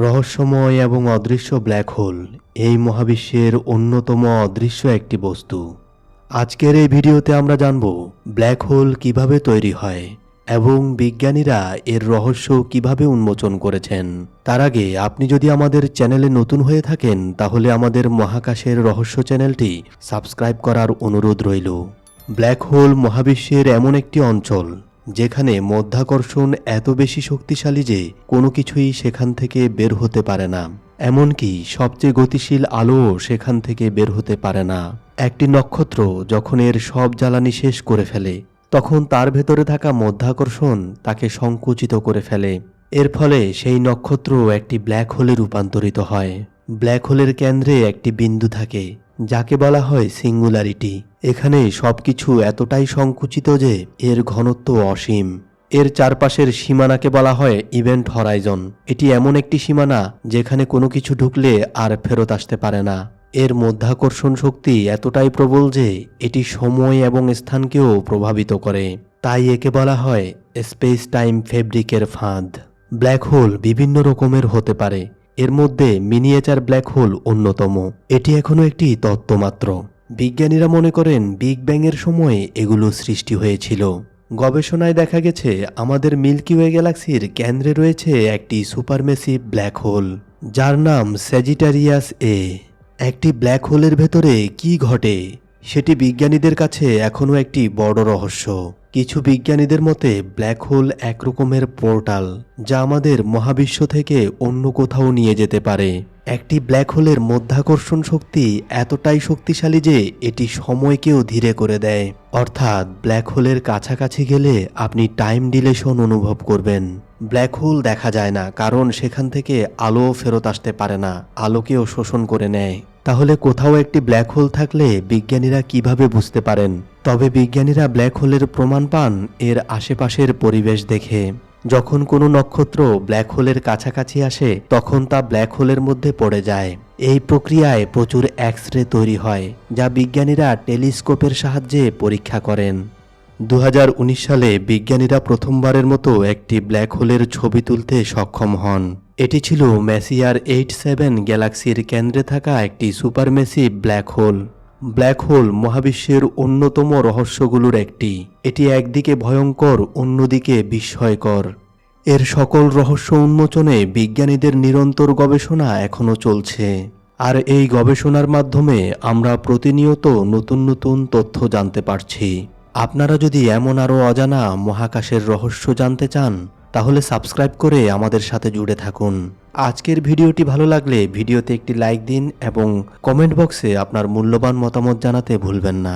রহস্যময় এবং অদৃশ্য ব্ল্যাক হোল এই মহাবিশ্বের অন্যতম অদৃশ্য একটি বস্তু। আজকের এই ভিডিওতে আমরা জানব ব্ল্যাক হোল কীভাবে তৈরি হয় এবং বিজ্ঞানীরা এর রহস্য কীভাবে উন্মোচন করেছেন। তার আগে আপনি যদি আমাদের চ্যানেলে নতুন হয়ে থাকেন, তাহলে আমাদের মহাকাশের রহস্য চ্যানেলটি সাবস্ক্রাইব করার অনুরোধ রইল। ব্ল্যাক হোল মহাবিশ্বের এমন একটি অঞ্চল যেখানে মধ্যাকর্ষণ এত বেশি শক্তিশালী যে কোনো কিছুই সেখান থেকে বের হতে পারে না। এমনকি সবচেয়ে গতিশীল আলোও সেখান থেকে বের হতে পারে না। একটি নক্ষত্র যখন এর সব জ্বালানি শেষ করে ফেলে, তখন তার ভেতরে থাকা মধ্যাকর্ষণ তাকে সংকুচিত করে ফেলে। এর ফলে সেই নক্ষত্র একটি ব্ল্যাক হোলে রূপান্তরিত হয়। ব্ল্যাক হোলের কেন্দ্রে একটি বিন্দু থাকে, যাকে বলা হয় সিঙ্গুলারিটি। এখানে সবকিছু এতটাই সংকুচিত যে এর ঘনত্ব অসীম। এর চারপাশের সীমানাকে বলা হয় ইভেন্ট হরাইজন। এটি এমন একটি সীমানা যেখানে কোনো কিছু ঢুকলে আর ফেরত আসতে পারে না। এর মধ্যাকর্ষণ শক্তি এতটাই প্রবল যে এটি সময় এবং স্থানকেও প্রভাবিত করে। তাই একে বলা হয় স্পেস টাইম ফেব্রিকের ফাঁদ। ব্ল্যাক হোল বিভিন্ন রকমের হতে পারে। এর মধ্যে মিনিয়েচার ব্ল্যাক হোল অন্যতম। এটি এখনও একটি তত্ত্ব মাত্র বিজ্ঞানীরা মনে করেন বিগ ব্যাংয়ের সময় এগুলো সৃষ্টি হয়েছিল। গবেষণায় দেখা গেছে, আমাদের মিল্কি ওয়ে গ্যালাক্সির কেন্দ্রে রয়েছে একটি সুপারমেসিভ ব্ল্যাক হোল, যার নাম স্যাজিটারিয়াস এ একটি ব্ল্যাক হোলের ভেতরে কি ঘটে, সেটি বিজ্ঞানীদের কাছে এখনও একটি বড় রহস্য। কিছু বিজ্ঞানীদের মতে, ব্ল্যাক হোল এক রকমের পোর্টাল, যা আমাদের মহাবিশ্ব থেকে অন্য কোথাও নিয়ে যেতে পারে। একটি ব্ল্যাক হোলের মধ্যাকর্ষণ শক্তি এতটাই শক্তিশালী যে এটি সময়কেও ধীরে করে দেয়। অর্থাৎ ব্ল্যাক হোলের কাছাকাছি গেলে আপনি টাইম ডিলেশন অনুভব করবেন। ব্ল্যাক হোল দেখা যায় না, কারণ সেখান থেকে আলো ফেরত আসতে পারে না, আলোকেও শোষণ করে নেয়। তাহলে কোথাও একটি ব্ল্যাক হোল থাকলে বিজ্ঞানীরা কীভাবে বুঝতে পারেন? তবে বিজ্ঞানীরা ব্ল্যাক হোলের প্রমাণ পান এর আশেপাশের পরিবেশ দেখে। যখন কোনো নক্ষত্র ব্ল্যাক হোলের কাছাকাছি আসে, তখন তা ব্ল্যাক হোলের মধ্যে পড়ে যায়। এই প্রক্রিয়ায় প্রচুর এক্স রে তৈরি হয়, যা বিজ্ঞানীরা টেলিস্কোপের সাহায্যে পরীক্ষা করেন। দু হাজার উনিশ সালে বিজ্ঞানীরা প্রথমবারের মতো একটি ব্ল্যাক হোলের ছবি তুলতে সক্ষম হন। এটি ছিল ম্যাসিয়ার এইট সেভেন গ্যালাক্সির কেন্দ্রে থাকা একটি supermassive black hole. Black hole মহাবিশ্বের অন্যতম রহস্যগুলোর একটি। এটি একদিকে ভয়ঙ্কর, অন্যদিকে বিস্ময়কর। এর সকল রহস্য উন্মোচনে বিজ্ঞানীদের নিরন্তর গবেষণা এখনও চলছে। আর এই গবেষণার মাধ্যমে আমরা প্রতিনিয়ত নতুন নতুন তথ্য জানতে পারছি। আপনারা যদি এমন আরও অজানা মহাকাশের রহস্য জানতে চান তাহলে সাবস্ক্রাইব করে আমাদের সাথে জুড়ে থাকুন। আজকের ভিডিওটি ভালো লাগলে ভিডিওতে একটি লাইক দিন এবং কমেন্ট বক্সে আপনার মূল্যবান মতামত জানাতে ভুলবেন না।